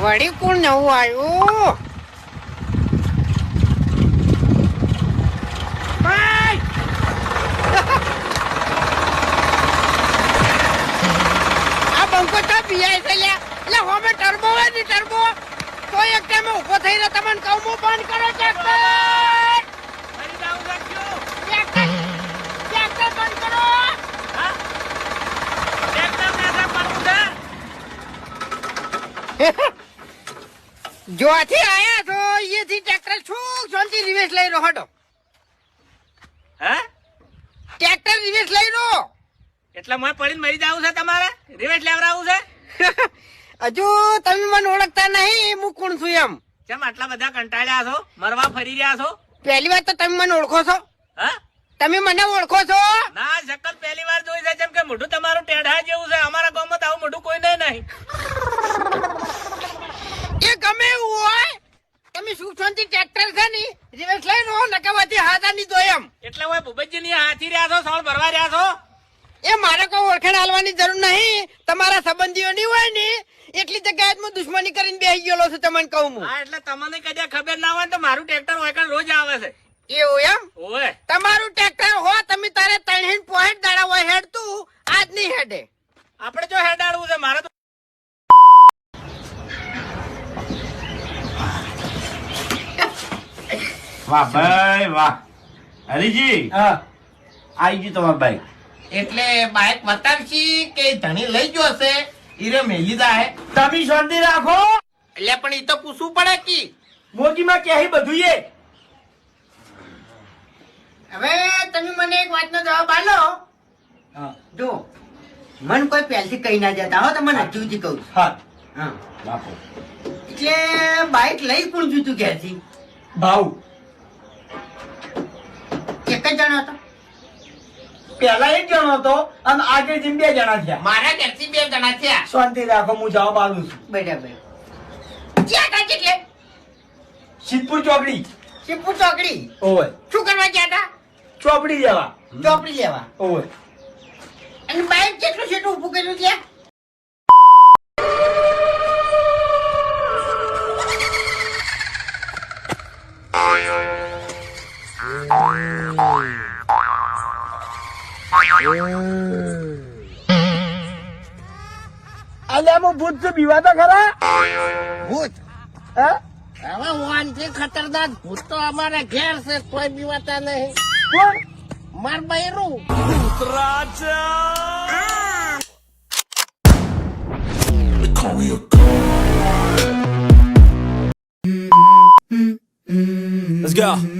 વળી કોણ નવું આવ્યું? ટર્બો હોય ને ટર્બો તો એક ટાઈમે ઊભો થઈને તમને કહું બંધ કરો ટ્રેક્ટર ટ્રેક્ટર બંધ કરો જોથી આયા છો અહીંયાથી ટ્રેક્ટર છૂક શાંતિ રિવેશ લઈ રહ્યો હટો. ટ્રેક્ટર રિવેશ લઈ રહ્યો. એટલે મને પડીને મરી જવું છે તમારે? રિવેટ લેવડાવવું છે? હજુ તમે મને ઓળખતા નહીં હું કોણ છું એમ? કેમ આટલા બધા કંટાળ્યા છો? મરવા ફરી રહ્યા છો? પહેલી વાર તો તમે મને ઓળખો છો. હા? તમે મને ઓળખો છો. ના શકલ પહેલી વાર જોઈ છે જેમ કે મોઢું તમારું ટેઢા જેવું છે. અમારા ગામમાં તો આવું મોઢું કોઈ નહીં. એ ગમે એવું હોય તમે સુખ શાંતિ ટ્રેક્ટર છે ને રિવર્સ લઈ લો નકાવાથી હાથા ની દો એમ. એટલે હું ભૂપતજી ની હાથી રહ્યા છો સોળ ભરવા રહ્યા છો? એ મારે કોઈ ઓળખાણ હાલવાની જરૂર નહીં. તમારા સંબંધીઓ ની હોય ને એટલી જગ્યાએ હું દુશ્મની કરીને બેસી ગયેલો છું તમને કહું હું. હા એટલે તમને કદી ખબર ના હોય તો મારું ટ્રેક્ટર હોય કાં રોજ આવે છે. એવું એમ? ઓય તમારું ટ્રેક્ટર હો તમે તારે ત્રણ પોઈન્ટ દાડા હોય હેડ તું આજ નહીં હેડે. આપણે જો હેડાડવું છે મારે તો વાહ ભાઈ વાહ. હરીજી આવી ગયું તમારા બાઈક એટલે બાઈક બતાવશી કે ધણી લઈ ગયો હશે? ઈરે મેલી જાય તમે શાંતિ રાખો. એટલે પણ એ તો પૂછવું પડે કી. મોગીમાં ક્યાંય બધું એ? હવે તમે મને એક વાતનો જવાબ આલો જો મન કોઈ પહેલથી કહી ના જતા હો તમને હજુ હજી કહું છું. હા. હા. બાપુ. એટલે બાઈક લઈ કોણ જતું ક્યાંથી ભાવ. એક જણો હતો. પેલા એક જણો હતો અને આજે જીમ બે જણા થયા. મારા ઘરથી બે જણા થયા? શાંતિ રાખો હું જવાબ આલું છું. બરાબર. ક્યાં હતા કેટલે? સિદ્ધપુર ચોકડી. સિદ્ધપુર ચોકડી? ઓય. શું કરવા ગયા હતા? ચોપડી લેવા. ચોપડી લેવા. ઓય. અને બાઈક કેટલું છેટું ઊભું કર્યું ત્યાં અલ્યા હું ભૂત છું બીવા તો ખરા ભૂત હે હવે વાનથી ખતરનાક ભૂત તો અમારા ઘેર છે કોઈ બીવાતા નહીં કોણ માર બૈરું Let's go.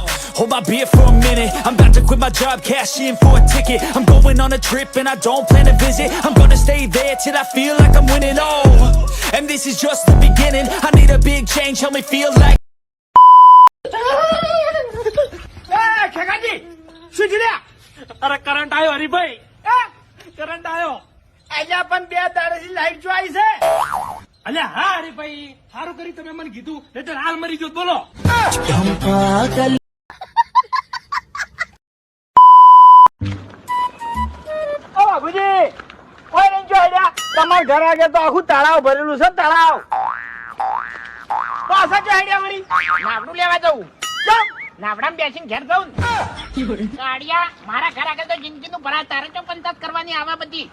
Hold my beer for a minute. I'm about to quit my job, cash in for a ticket. I'm going on a trip and I don't plan to visit. I'm gonna stay there till I feel like I'm winning. Oh, and this is just the beginning. I need a big change, help me feel like. ખેગાજી શું થયું અરે current આવ્યો Haribhai current આવ્યો અહીંયા પણ બે દાડેથી light જો આવી છે અલ્યા હા હરીભાઈ સારું કરી તમે મને કીધું નહીતર હાલ મરી ગયો બોલો તમારા ઘર આગળ તો આખું તળાવ ભરેલું છે, તળાવ. પાછા જો આઈડિયા મળી નાવડું લેવા જવું. ચમ નાવડામાં બેસીને ઘેર જવું આઈડિયા મારા ઘર આગળ તો જિંદગીનું ભરા તારે તો પંચાયત કરવાની આવા બધી.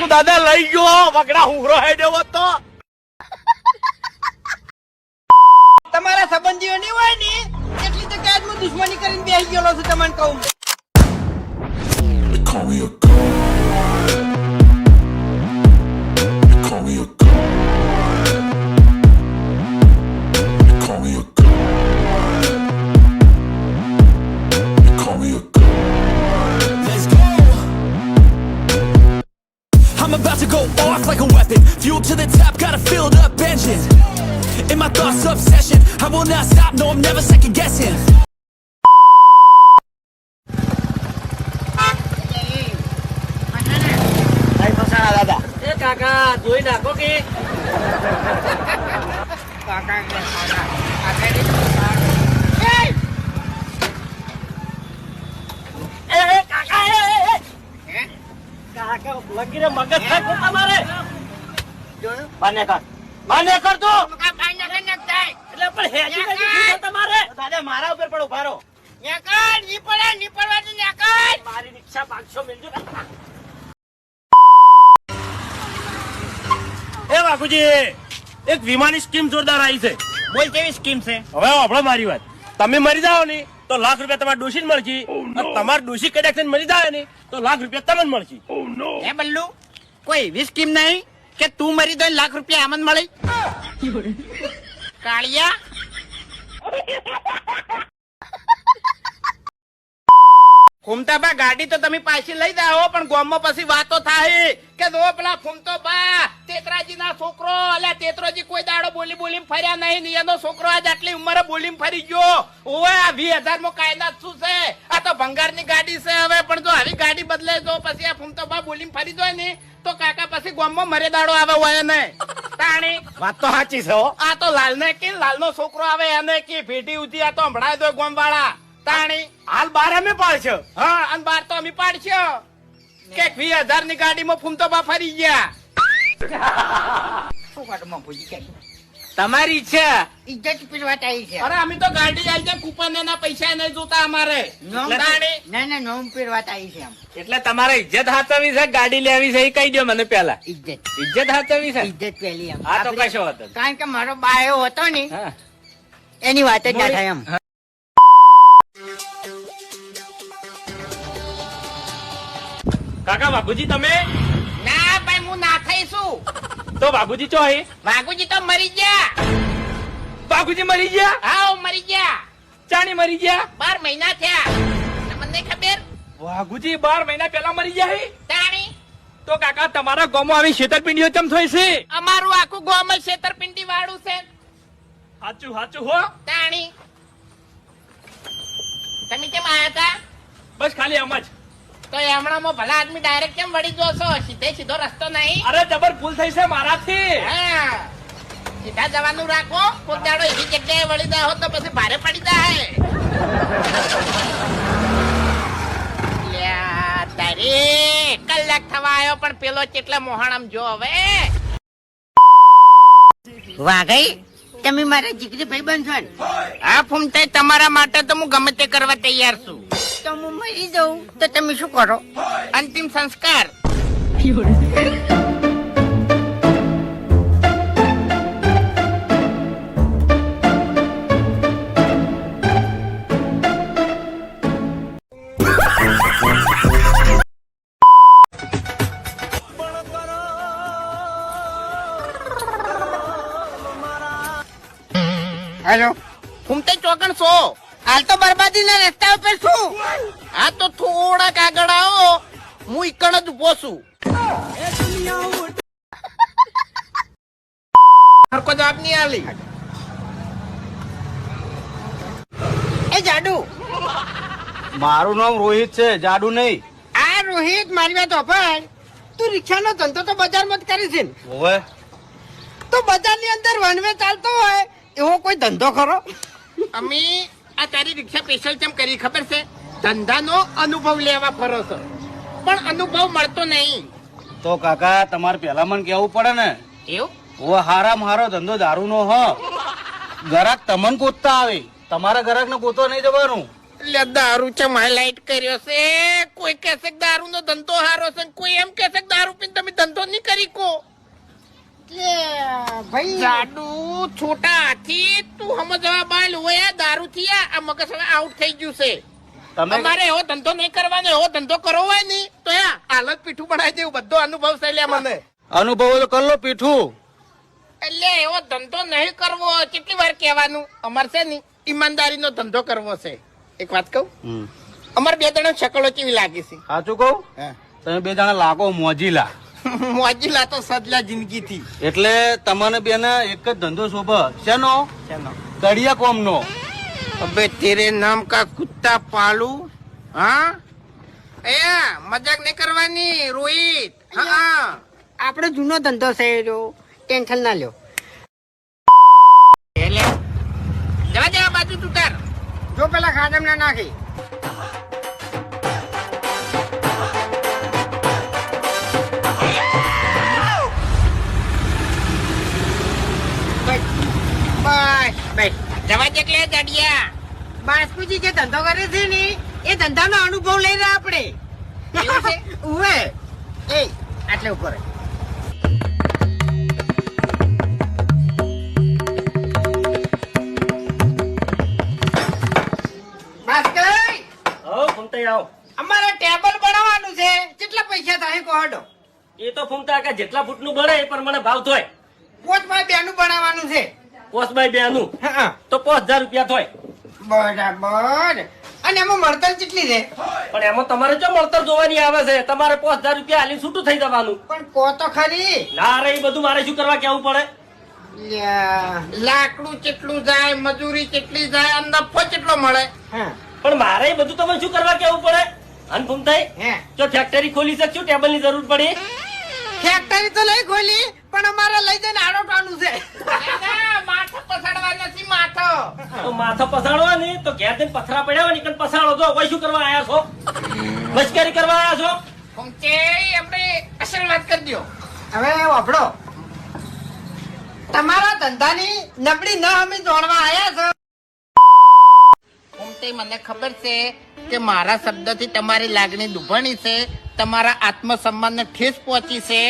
હું દાદા લઈ ગયો વગડા હુંગરો હેડ્યો તો. તમારા સંબંધીઓ ની હોય ને એટલી જગ્યાએ જ હું દુશ્મની કરીને બેસી ગયેલો છું તમને કહું. In my thoughts, obsession. I will not stop, no, I'm never second guessing. નહીં ફસાણા દાદા એ કાકા જોઈ નાખો કે કાકા કે કાકા. કાકા ની તો સારું. એ! એ એ, કાકા એ એ, એ. હે? કાકા એટલે પણ હેજી છે તમારે? દાદા મારા ઉપર પણ ઉભારો નેકળ, ની પડે, ની પડવાથી નેકળ. મારી રિક્ષા પાંચસો મિલજો. એ બાપુજી એક વીમાની સ્કીમ જોરદાર આવી છે. બોલ કેવી સ્કીમ છે? હવે આપણે મારી વાત. તમે મરી જાઓ ને તો લાખ રૂપિયા તમારે ડોશી મળશે. અને તમારે દોષી કદાચ મરી જાય ને તો લાખ રૂપિયા તમને મળશે. હે બલ્લુ? કોઈ એવી સ્કીમ નહીં કે તું મરી દો લાખ રૂપિયા આમન મળી? કાળિયા. ફૂમતા બા ગાડી તો તમે પાછી લઈ જાઓ, પણ ગોમમાં પછી વાતો થાય કે જો પેલા ફૂમતો બા તેતરાજી ના છોકરો, અલ્યા તેતરોજી કોઈ દાડો બોલી બોલી ફર્યા નહીં એનો છોકરો આજ આટલી ઉંમરે બોલી ફરી ગયો. ઓવે, આ વી હજારમાં કાયદા શું છે? આ તો ભંગારની ગાડી છે હવે, પણ જો આવી ગાડી બદલે જો, પછી આ ફૂમતો બા બોલી ફરી જાય ને તો કાકા પછી ગામમાં મરે દાડો આવે હોય ને તાણી. વાત તો સાચી છે આ તો લાલ ને કે લાલ નો છોકરો આવે એને કે ભેટી ઉધી આ તો હમણાં દો ગોમ વાળા તાણી. હાલ બાર અમે પાડશો. હા અને બાર તો અમે પાડશો. કે વીસ હજારની ગાડીમાં ફૂમતો બા ફરી ગયા. શું કાઢું ભૂજી કે? તમારી ઈચ્છા ઇજ્જત પીરવાત આવી છે. અરે અમે તો ગાડી જાય છે કુપન ના પૈસા નહીં જોતા અમારે. ના ના નોમ પીરવાત આવી છે એટલે તમારે ઇજ્જત હાથવી છે ગાડી લેવી છે એ કહી દો મને પેલા ઇજ્જત ઇજ્જત હાથવી છે? ઇજ્જત પેલી આમ હા તો કશો હતો કારણ કે મારો બા એવો હતો ને એની વાત જ ના થાય એમ. કાકા બાપુજી તમે? હું ના થઈશું. તો બાપુજી ચો હે વાઘુજી તો મરી ગયા. બાપુજી મરી ગયા? હા મરી ગયા. ચાણી મરી ગયા? બાર મહિના થયા. તમને ખબર? વાઘુજી બાર મહિના પેલા મરી ગયા હે? તાણી. તો કાકા તમારા ગામમાં આવી છેતરપિંડીઓ ચમ થઈ છે? અમારું આખું ગોમ જ છેતરપિંડી વાળું છે. હાચું હાચું હો. તાણી. તમે કેમ આયા હતા? બસ ખાલી આમ જ. તો હમણાં ભલા આદમી ડાયરેક્ટ કેમ વળી ગયો છો? સીધે સીધો રસ્તો નહીં. અરે જબર ભૂલ થઈ છે મારાથી. હા. સીધા જવાનું રાખો. કોઈ દાડો એવી જગ્યાએ વળી જાય તો પછી ભારે પડી જાય. લ્યા, તારી કલાક થવા આવ્યો પણ પેલો કેટલા મોહણમ જો હવે. વાઘઈ તમે મારા જીગરી ભાઈ બનશો ને? આ તમારા માટે તો હું ગમે તે કરવા તૈયાર છું. તો હું મરી જાઉં. તો તમે શું કરો? અંતિમ સંસ્કાર. હું ઈકણ જ હરકો જવાબ નહીં આલી. એ જાડુ. મારું નામ રોહિત છે જાડુ નહીં. આ રોહિત મારી વાત ઓફર તું રિક્ષાનો ધંધો તો બજારમાં જ કરી છે ને. ઓવે તો બજારની અંદર વનવે ચાલતો હોય એવો કોઈ ધંધો ખરો? અમે આ તારી રિક્ષા સ્પેશિયલ કેમ કરી ખબર છે? ધંધાનો અનુભવ લેવા ફરો છો. પણ અનુભવ મળતો નહીં. તો કાકા તમારે પેલા મને કેવું પડે ને. એવું? ઓ હારામ હારો ધંધો દારૂ નો હ. ગરાક તમન ગોતતા આવે. તમારા ગરાક ને ગોતો નહીં જવાનું. એટલે દારૂ છે હાઇલાઇટ કર્યો છે. કોઈ કહેશે કે દારૂ નો ધંધો હારો છે કોઈ એમ કહેશે કે દારૂ પીને તમે ધંધો નહીં કરી કો ભાઈ જાડુ છોટા હાથી તું સમજવા બાલ હોય દારૂ થી આ મગજ હવે આઉટ થઈ ગયું છે. તમે અમારે એવો ધંધો નહીં કરવાનો એવો ધંધો કરવો હોય નહીં તો યા હાલત પીઠું બનાવી દેવું બધો અનુભવ છે લે મને. અનુભવ તો કર પીઠું. એટલે એવો ધંધો નહીં કરવો કેટલી વાર કહેવાનું? અમારે છે ને ઈમાનદારીનો ધંધો કરવો છે. એક વાત કહું? અમારે બે જણા શકલો કેવી લાગી છે? સાચું કહું? તમે બે જણા લાગો મોજીલા. મોજીલા તો સદલા જિંદગીથી. એટલે તમને બેને એક જ ધંધો શોભ. શેનો? કડિયા કોમ નો અબે તેરે નામ કા કુત્તા પાલુ? હા? એ મજાક નહીં કરવાની રોહિત. હા આપણે જૂનો ધંધો છે જો ટેન્શન ના લ્યો. એટલે? જવા જવા બાજુ તું તાર. જો પેલા ખાદમ ના નાખી. જવા જ એટલે જાડિયા બાસ્કુજી જે ધંધો કરે છે ને એ ધંધાનો અનુભવ લઈ રહ્યા આપણે. ઉવે. એ આટલે ઉપર અમારે ટેબલ બનાવવાનું છે. કેટલા પૈસા થાય કોહડો એ તો ફૂમતા કે જેટલા ફૂટનું બને એ પ્રમાણે ભાવ થાય. પોચમાં બેનું બનાવવાનું છે. પોસ ભાઈ બેનું. હા. તો પાંચ હજાર રૂપિયા થાય. બરાબર. અને એમાં મળતર કેટલી છે? પણ એમાં તમારે જો મળતર જોવાની આવે છે તમારે પાંચ હજાર રૂપિયા હાલી છૂટું થઈ જવાનું. પણ કો તો ખરી. ના રે એ બધું મારે શું કરવા કેવું પડે? લાકડું કેટલું જાય મજૂરી કેટલી જાય અને નફો કેટલો મળે? હા. પણ મારે બધું તમે શું કરવા કેવું પડે? અન ફૂમતાઈ હે. જો ફેક્ટરી ખોલી શકશું શું ટેબલની જરૂર પડી. ફેક્ટરી તો લઈ ખોલી. પણ અમારે લઈ જઈને આડોટાનું છે. માથો પસાડવા નથી માથો. તો માથો પસાડવા નહીં તો ઘેર જઈને પથરા પડ્યા હોય ને પસાડો તો કોઈ શું કરવા આયા છો? મશ્કરી કરવા આયા છો? કે આપણે અસલ વાત કરી દો હવે વાપડો તમારા ધંધાની નબળી ન અમે જોડવા આયા છો. ફૂંકે મને ખબર છે કે મારા શબ્દથી તમારી લાગણી દુભાણી છે તમારા આત્મસન્માનને ઠેસ પહોંચી છે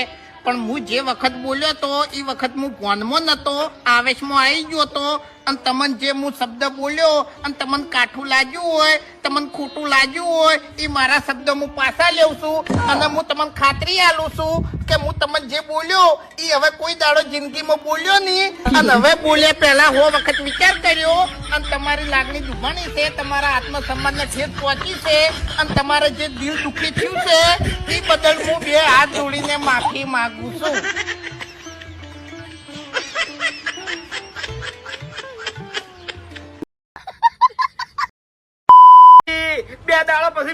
પણ હું જે વખત બોલ્યો તો, એ વખત હું ફોનમાં નતો, આવેશમાં આવી ગયો તો અને તમને જે હું શબ્દ બોલ્યો અને તમને કાઠું લાગ્યું હોય, તમને ખોટું લાગ્યું હોય એ મારા શબ્દ હું પાછા લેવું છું અને હું તમને ખાતરી આલું છું કે હું તમને જે બોલ્યો એ હવે કોઈ દાડો જિંદગીમાં બોલ્યો નહીં. અને હવે બોલ્યા પહેલા હો વખત વિચાર કર્યો અને તમારી લાગણી દુભાણી છે, તમારા આત્મસન્માનને ઠેસ પહોંચી છે અને તમારે જે દિલ દુખી થયું છે એ બદલ હું બે હાથ જોડીને માફી માગું છું.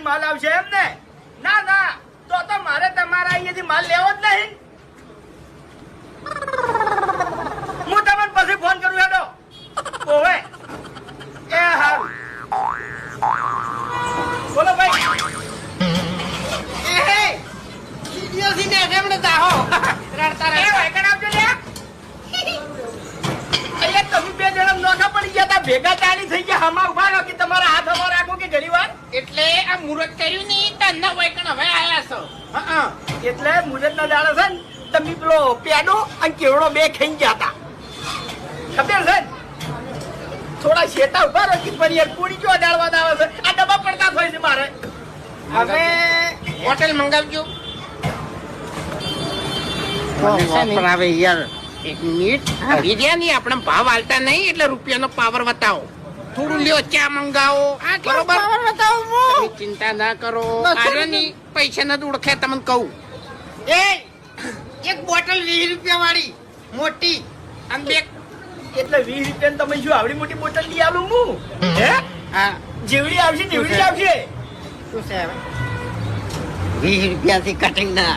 માલ આવશે એમ ને ના ના, તો તો મારે તમારા અહીંયાથી માલ લેવો જ નહીં. છે ને પેડો અને કેવડો બે ખાઈ ગયા ખબર છે? થોડા શેતા ઊભા રહો કે પૂરી જો અડાડવા આવે છે? આ ડબ્બા પડતા થાય છે મારે. હવે હોટેલ મંગાવજો. હવે યાર એક મિનિટ. બીજા આપણે ભાવ હાલતા નહીં એટલે રૂપિયાનો પાવર બતાવો થોડું લ્યો ચા મંગાવો. બરોબર? ચિંતા ના કરો. પૈસા નથી ઓળખે તમને કહું. એ એક બોટલ વીસ રૂપિયા વાળી મોટી આમ બે એટલે વીસ રૂપિયા તમે શું આવડી મોટી બોટલ લઈ આવું હું? હે? હા. જેવડી આવશે નેવડી આવશે? શું છે વીસ રૂપિયા થી કટિંગ ના.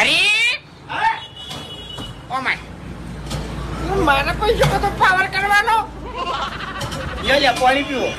અરે! Oh my. મારા પૈસા બધો પાવર કરવાનો. લે લે પાણી પીવો.